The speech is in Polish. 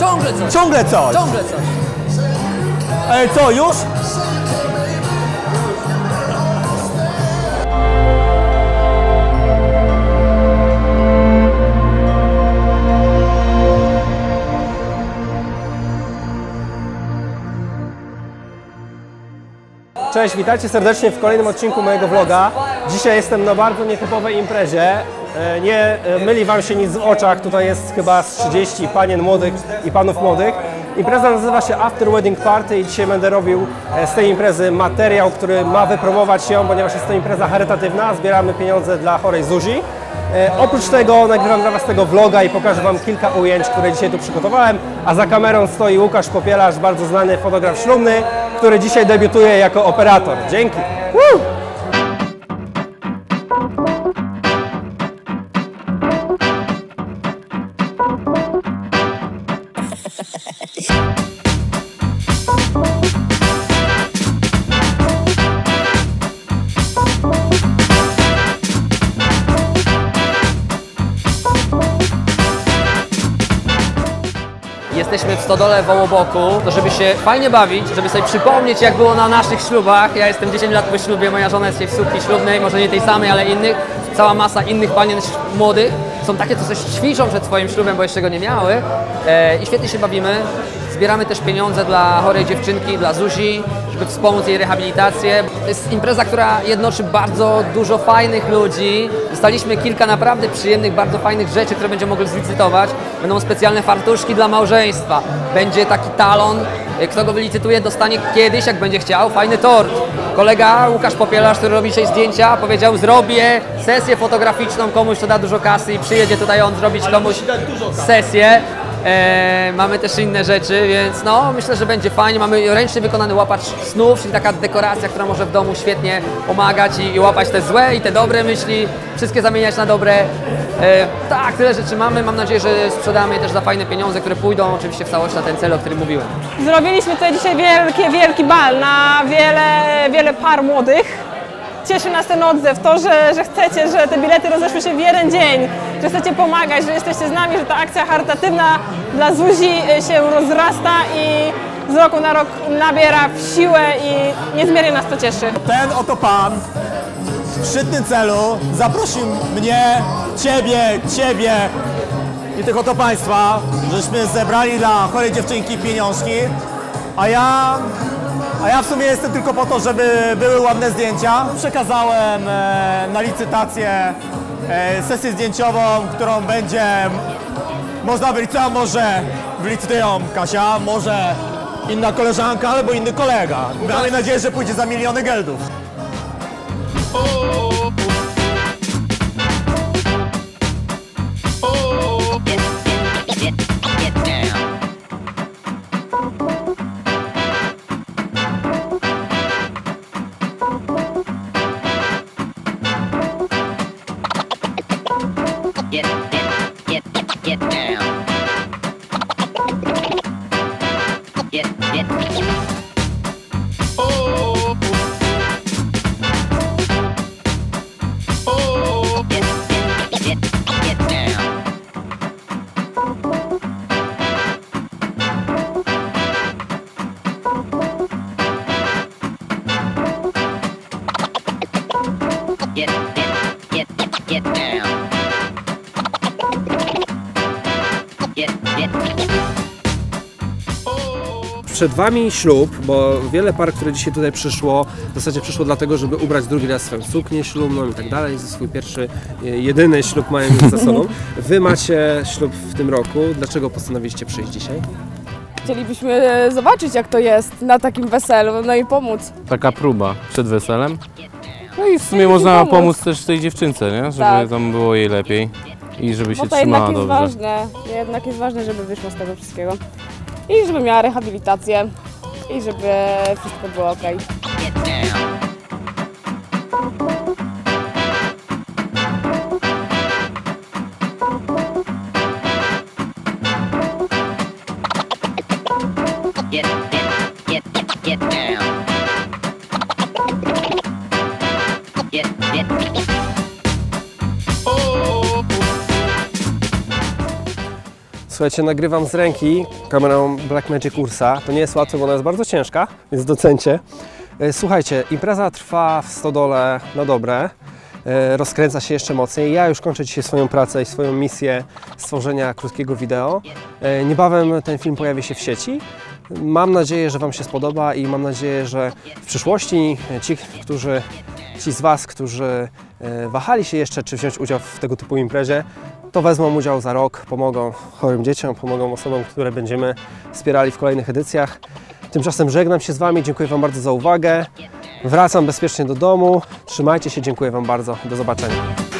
Ciągle coś. Ciągle coś. Ciągle coś. Ej, co, już? Cześć, witajcie serdecznie w kolejnym odcinku mojego vloga. Dzisiaj jestem na bardzo nietypowej imprezie. E, Nie e, myli Wam się nic w oczach, tutaj jest chyba z 30 panien młodych i panów młodych. Impreza nazywa się After Wedding Party i dzisiaj będę robił e, z tej imprezy materiał, który ma wypromować ją, ponieważ jest to impreza charytatywna. Zbieramy pieniądze dla chorej Zuzi. Oprócz tego nagrywam dla Was tego vloga i pokażę Wam kilka ujęć, które dzisiaj tu przygotowałem, a za kamerą stoi Łukasz Popielarz, bardzo znany fotograf ślubny, który dzisiaj debiutuje jako operator. Dzięki! Woo! Jesteśmy w Stodole Wołoboku, to żeby się fajnie bawić, żeby sobie przypomnieć jak było na naszych ślubach. Ja jestem 10 lat po ślubie, moja żona jest w sukni ślubnej, może nie tej samej, ale innych. Cała masa innych panien młodych są takie, co coś ćwiczą przed swoim ślubem, bo jeszcze go nie miały. E, I świetnie się bawimy. Zbieramy też pieniądze dla chorej dziewczynki, dla Zuzi, żeby wspomóc jej rehabilitację. To jest impreza, która jednoczy bardzo dużo fajnych ludzi. Dostaliśmy kilka naprawdę przyjemnych, bardzo fajnych rzeczy, które będziemy mogli zlicytować. Będą specjalne fartuszki dla małżeństwa. Będzie taki talon. Kto go wylicytuje, dostanie kiedyś, jak będzie chciał, fajny tort. Kolega Łukasz Popielarz, który robi dzisiaj zdjęcia, powiedział, zrobię sesję fotograficzną komuś, kto da dużo kasy i przyjedzie tutaj on zrobić komuś sesję. E, mamy też inne rzeczy, więc no myślę, że będzie fajnie. Mamy ręcznie wykonany łapacz snów, czyli taka dekoracja, która może w domu świetnie pomagać i, i łapać te złe i te dobre myśli, wszystkie zamieniać na dobre. E, tak, tyle rzeczy mamy. Mam nadzieję, że sprzedamy je też za fajne pieniądze, które pójdą oczywiście w całość na ten cel, o którym mówiłem. Zrobiliśmy tutaj dzisiaj wielki, wielki bal na wiele, wiele par młodych. Cieszy nas ten odzew, to, że, że chcecie, że te bilety rozeszły się w jeden dzień, że chcecie pomagać, że jesteście z nami, że ta akcja charytatywna dla Zuzi y, się rozrasta i z roku na rok nabiera w siłę i niezmiernie nas to cieszy. Ten oto pan w szczytnym celu zaprosił mnie, ciebie, ciebie i tych oto państwa, żeśmy zebrali dla chorej dziewczynki pieniążki, a ja, a ja w sumie jestem tylko po to, żeby były ładne zdjęcia. Przekazałem e, na licytację e, sesję zdjęciową, którą będzie można wyliczyć, co może wylicytują Kasia, może inna koleżanka albo inny kolega. Mamy nadzieję, że pójdzie za miliony geldów. Get, get, get, get, get down. Get, get, Przed Wami ślub, bo wiele par, które dzisiaj tutaj przyszło, w zasadzie przyszło dlatego, żeby ubrać drugi raz swoją suknię ślubną i tak dalej. Ze swój pierwszy, e, jedyny ślub mają już za sobą. Wy macie ślub w tym roku. Dlaczego postanowiliście przyjść dzisiaj? Chcielibyśmy e, zobaczyć, jak to jest na takim weselu, no i pomóc. taka próba przed weselem. No i w sumie można pomóc. pomóc też tej dziewczynce, nie? Żeby Tak. tam było jej lepiej i żeby się Bo to jednak trzymała jest dobrze. ważne, jednak jest ważne, żeby wyszło z tego wszystkiego. I żeby miała rehabilitację i żeby wszystko było ok. get down. Get, get, get, get, get down. Słuchajcie, nagrywam z ręki kamerą Blackmagic Ursa. To nie jest łatwe, bo ona jest bardzo ciężka, więc docencie. E, Słuchajcie, impreza trwa w stodole na dobre. E, Rozkręca się jeszcze mocniej. Ja już kończę dzisiaj swoją pracę i swoją misję stworzenia krótkiego wideo. E, Niebawem ten film pojawi się w sieci. Mam nadzieję, że Wam się spodoba i mam nadzieję, że w przyszłości ci, którzy, ci z Was, którzy wahali się jeszcze, czy wziąć udział w tego typu imprezie, to wezmą udział za rok, pomogą chorym dzieciom, pomogą osobom, które będziemy wspierali w kolejnych edycjach. Tymczasem żegnam się z Wami, dziękuję Wam bardzo za uwagę. Wracam bezpiecznie do domu. Trzymajcie się, dziękuję Wam bardzo. Do zobaczenia.